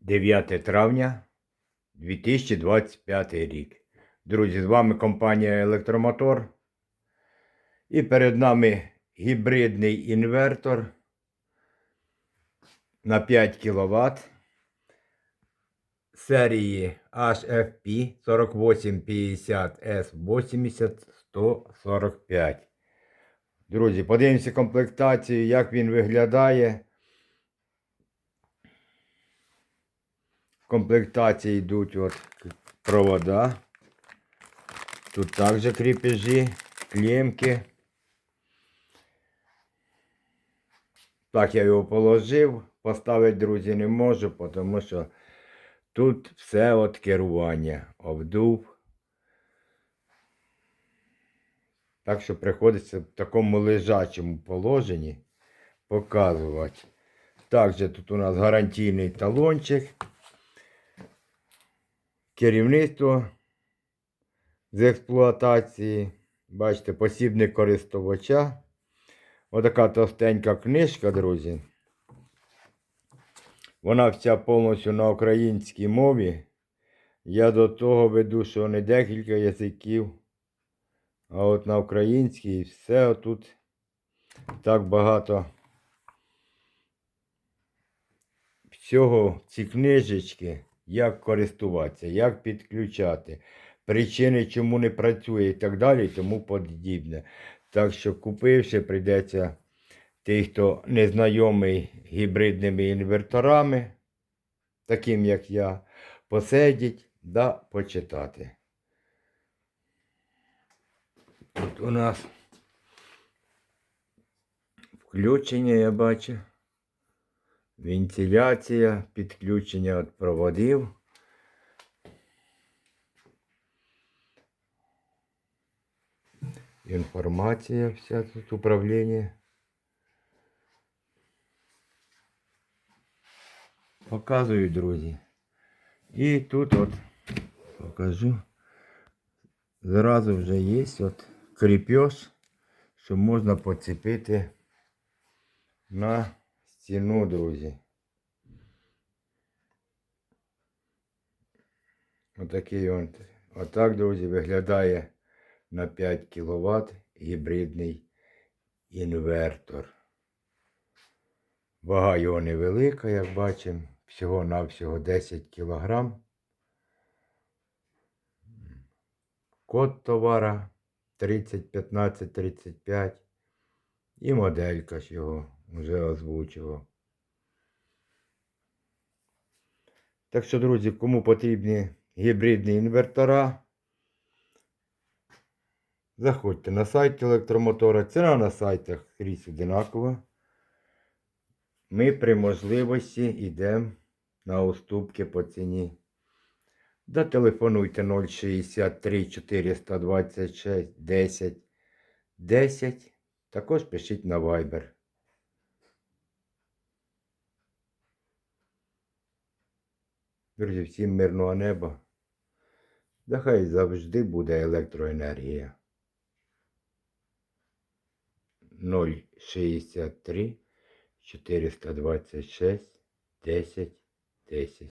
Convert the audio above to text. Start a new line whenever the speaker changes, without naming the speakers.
9 травня 2025 рік. Друзі, з вами компанія Електромотор. І перед нами гібридний інвертор на 5 кВт серії HFP 4850 S80 145. Друзі, подивимося комплектацію, як він виглядає. Комплектації йдуть от провода. Тут також кріпежі, клемки. Так, я його положив. Поставити, друзі, не можу, тому що тут все от керування. Обдув. Так що приходиться в такому лежачому положенні показувати. Також тут у нас гарантійний талончик. Керівництво з експлуатації. Бачите, посібник користувача. Отака товстенька книжка, друзі. Вона вся повністю на українській мові. Я до того веду, що не декілька язиків, а от на українській все тут так багато всього ці книжечки, як користуватися, як підключати, причини, чому не працює і так далі, і тому подібне. Так що купивши, прийдеться тих, хто не знайомий гібридними інверторами, таким як я, посидіть да почитати. Тут у нас включення, я бачу. Вентиляція, підключення від проводів. Інформація вся тут управління. Показую, друзі. І тут от покажу. Зразу вже є от кріпеж, що можна поцепити на стіну, друзі. Отакий он. Отак, друзі, виглядає на 5 кВт гібридний інвертор. Вага його невелика, як бачимо, всього-навсього 10 кг. Код товара 301535 і моделька ж його вже озвучував. Так що, друзі, кому потрібні гібридні інвертора, заходьте на сайт електромотора. Ціна на сайтах скрізь одинакова. Ми при можливості йдемо на уступки по ціні. Зателефонуйте 063 426 10 10. Також пишіть на Viber. Друзі, всім мирного неба. Нехай завжди буде електроенергія. 063 426 10 10.